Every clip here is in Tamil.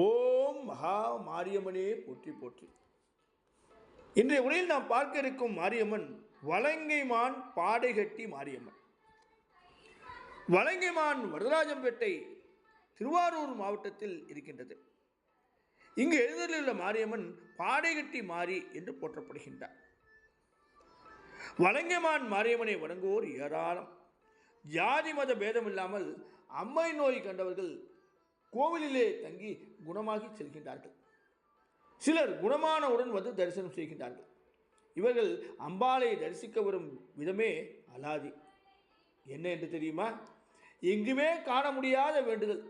ஓம் மகா மாரியம்மனே போற்றி போற்றி. இன்றைய உரையில் நாம் பார்க்க இருக்கும் மாரியம்மன் வலங்கைமான் பாடைகட்டி மாரியம்மன். வலங்கைமான் வரதராஜம்பேட்டை திருவாரூர் மாவட்டத்தில் இருக்கின்றது. இங்கு எழுதலுள்ள மாரியம்மன் பாடைகட்டி மாரி என்று போற்றப்படுகின்றார். வலங்கைமான் மாரியம்மனை வணங்குவோர் ஏராளம். ஜாதி மத பேதம் இல்லாமல் அம்மை நோய் கண்டவர்கள் கோவிலிலே தங்கி குணமாகி செல்கின்றார்கள். சிலர் குணமானவுடன் வந்து தரிசனம் செய்கின்றார்கள். இவர்கள் அம்பாலை தரிசிக்க வரும் விதமே அலாதி. என்ன என்று தெரியுமா? எங்குமே காண முடியாத வேண்டுதல்.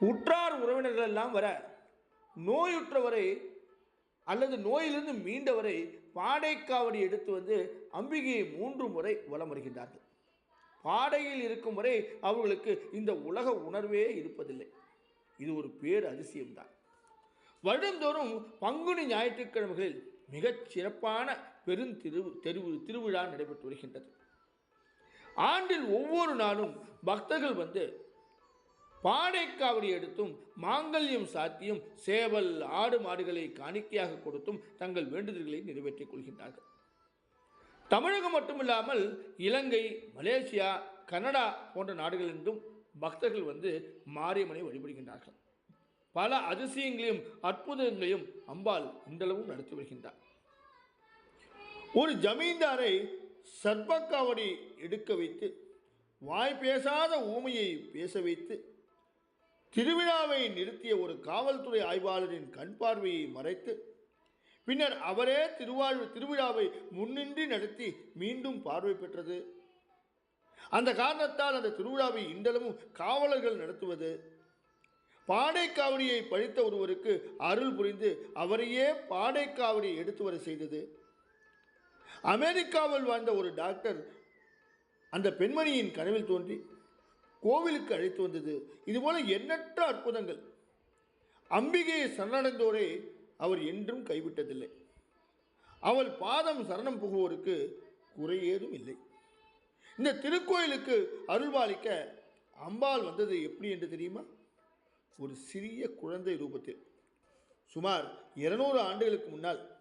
உற்றார் உறவினர்கள் எல்லாம் வர நோயுற்றவரை அல்லது நோயிலிருந்து மீண்டவரை பாடைக்காவடி எடுத்து வந்து அம்பிகையை மூன்று முறை வலம் வருகின்றார்கள். பாடையில் இருக்கும் வரை அவர்களுக்கு இந்த உலக உணர்வே இருப்பதில்லை. இது ஒரு பேர் அதிசயம்தான் வருடந்தோறும் பங்குனி ஞாயிற்றுக்கிழமைகளில் மிகச் சிறப்பான பெருந்திரு தெருவு திருவிழா நடைபெற்று வருகின்றது. ஆண்டில் ஒவ்வொரு நாளும் பக்தர்கள் வந்து பாடைக்காவடி எடுத்தும் மாங்கல்யம் சாத்தியும் சேவல் ஆடு மாடுகளை காணிக்கையாக கொடுத்தும் தங்கள் வேண்டுதல்களை நிறைவேற்றிக் கொள்கின்றார்கள். தமிழகம் மட்டுமில்லாமல் இலங்கை மலேசியா கனடா போன்ற நாடுகளிலிருந்தும் பக்தர்கள் வந்து மாரியம்மனை வழிபடுகின்றார்கள். பல அதிசயங்களையும் அற்புதங்களையும் அம்பாள் இன்றளவும் நடத்தி வருகின்றார் ஒரு ஜமீன்தாரை சர்பக்காவடி எடுக்க வைத்து வாய் பேசாத ஊமையை பேச வைத்து திருவிழாவை நிறுத்திய ஒரு காவல்துறை ஆய்வாளரின் கண் பார்வையை மறைத்து பின்னர் அவரே திருவாழ்வு திருவிழாவை முன்னின்றி நடத்தி மீண்டும் பார்வை பெற்றது. அந்த காரணத்தால் அந்த திருவிழாவை இன்றளவும் காவலர்கள் நடத்துவது. பாடைக்காவடியை பழித்த ஒருவருக்கு அருள் புரிந்து அவரையே பாடைக்காவடி எடுத்து வர செய்தது. அமெரிக்காவில் வாழ்ந்த ஒரு டாக்டர் அந்த பெண்மணியின் கனவில் தோன்றி கோவிலுக்கு அழைத்து வந்தது. இதுபோல எண்ணற்ற அற்புதங்கள். அம்பிகையை சரணடைந்தோரை அவர் என்றும் கைவிட்டதில்லை. அவள் பாதம் சரணம் புகுவோருக்கு குறையேதும் இல்லை. இந்த திருக்கோயிலுக்கு அருள்பாலிக்க அம்பாள் வந்தது எப்படி என்று தெரியுமா? ஒரு சிறிய குழந்தை ரூபத்தில். சுமார் இருநூறு ஆண்டுகளுக்கு முன்னால்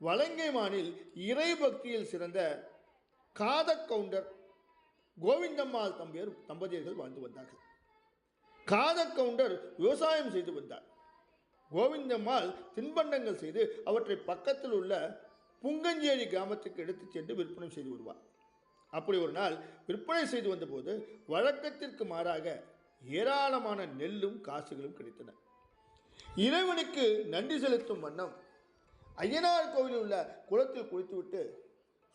வலங்கைமானில் இறை பக்தியில் சிறந்த காதக் கவுண்டர் கோவிந்தம்மாள் தம்பியர் தம்பதியர்கள் வாழ்ந்து வந்தார்கள். காதக் கவுண்டர் விவசாயம் செய்து வந்தார். கோவிந்தம்மாள் தின்பண்டங்கள் செய்து அவற்றை பக்கத்தில் உள்ள புங்கஞ்சேரி கிராமத்துக்கு எடுத்துச் சென்று விற்பனை செய்து வருவார் அப்படி ஒரு நாள் விற்பனை செய்து வந்தபோது வழக்கத்திற்கு மாறாக ஏராளமான நெல்லும் காசுகளும் கிடைத்தன. இறைவனுக்கு நன்றி செலுத்தும் வண்ணம் ஐயனார் கோவிலில் உள்ள குளத்தில் குளித்துவிட்டு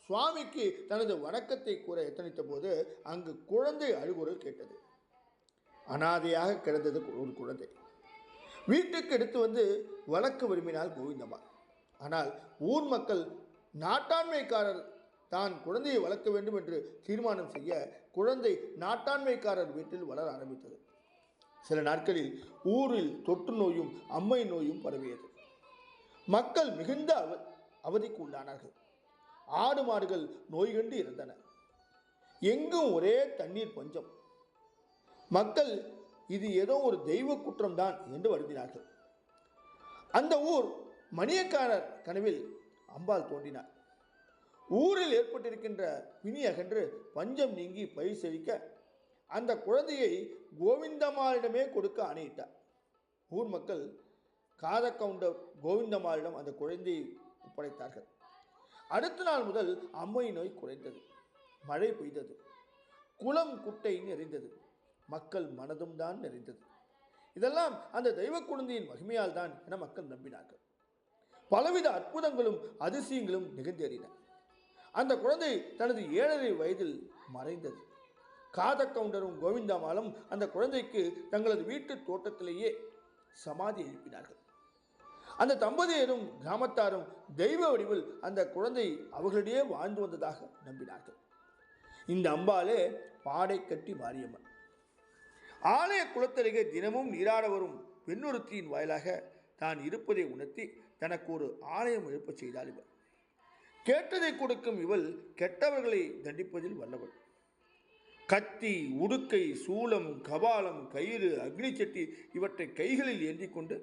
சுவாமிக்கு தனது வணக்கத்தை கூற எத்தனித்த போது அங்கு குழந்தை அழுகுரல் கேட்டது. அனாதையாக கிடந்தது ஒரு குழந்தை. வீட்டுக்கு எடுத்து வந்து வழக்கு விரும்பினால் கோவிந்தம்மா. ஆனால் ஊர் மக்கள் நாட்டாண்மைக்காரர் தான் குழந்தையை வளர்க்க வேண்டும் என்று தீர்மானம் செய்ய குழந்தை நாட்டாண்மைக்காரர் வீட்டில் வளர ஆரம்பித்தது. சில நாட்களில் ஊரில் தொற்று நோயும் அம்மை நோயும் பரவியது. மக்கள் மிகுந்த அவ அவதிக்கு உள்ளானார்கள். ஆடு மாடுகள் நோய் கண்டு இருந்தன எங்கும் ஒரே தண்ணீர் பஞ்சம். மக்கள் இது ஏதோ ஒரு தெய்வ குற்றம்தான் என்று வருந்தினார்கள். அந்த ஊர் மணியக்காரர் கனவில் அம்பாள் தோன்றினார் ஊரில் ஏற்பட்டிருக்கின்ற பிணி அகன்று பஞ்சம் நீங்கி பயிர் செழிக்க அந்த குழந்தையை கோவிந்தமாரிடமே கொடுக்க ஆணையிட்டார் ஊர் மக்கள் காதக்கவுண்டர் கோவிந்தமாரிடம் அந்த குழந்தையை ஒப்படைத்தார்கள். அடுத்த நாள் முதல் அம்மை நோய் குறைந்தது. மழை பெய்தது. குளம் குட்டை நிறைந்தது மக்கள் மனதும் தான் நிறைந்தது இதெல்லாம் அந்த தெய்வ குழந்தையின் மகிமையால் தான் என மக்கள் நம்பினார்கள். பலவித அற்புதங்களும் அதிசயங்களும் நிகழ்ந்தேறின. அந்த குழந்தை தனது ஏழரை வயதில் மறைந்தது. காத கவுண்டரும் கோவிந்தாமாலும் அந்த குழந்தைக்கு தங்களது வீட்டு தோட்டத்திலேயே சமாதி எழுப்பினார்கள் அந்த தம்பதியரும் கிராமத்தாரும் தெய்வ வடிவில் அந்த குழந்தை அவர்களிடையே வாழ்ந்து வந்ததாக நம்பினார்கள். இந்த அம்பாலே பாடை கட்டி மாரியம்மன். ஆலய குளத்தருகே தினமும் நீராட வரும் பெண்ணொருத்தியின் வாயிலாக தான் இருப்பதை உணர்த்தி தனக்கு ஒரு ஆலயம் எழுப்பச் செய்தாள் இவர் கேட்டதை கொடுக்கும் இவள் கெட்டவர்களை தண்டிப்பதில் வல்லவள். கத்தி உடுக்கை சூளம் கபாலம் கயிறு அக்னிச்சட்டி இவற்றை கைகளில் ஏந்தி கொண்டு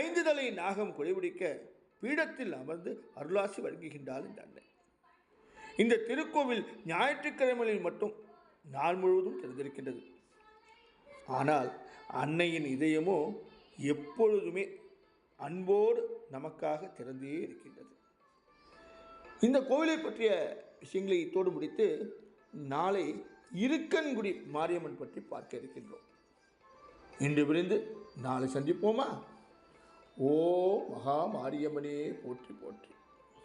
ஐந்து தலை நாகம் குடைபிடிக்க பீடத்தில் அமர்ந்து அருளாசி வழங்குகின்றாள் இந்த அன்னை. இந்த திருக்கோவில் ஞாயிற்றுக்கிழமைகளில் மட்டும் நாள் முழுவதும் திறந்திருக்கின்றது. ஆனால் அன்னையின் இதயமோ எப்பொழுதுமே அன்போடு நமக்காக திறந்தே இருக்கின்றது. இந்த கோவிலை பற்றிய விஷயங்களை இத்தோடு முடித்து நாளை இருக்கன்குடி மாரியம்மன் பற்றி பார்க்க இருக்கின்றோம். இன்று விருந்து நாளை சந்திப்போமா? ஓ மகா மாரியம்மனே போற்றி போற்றி.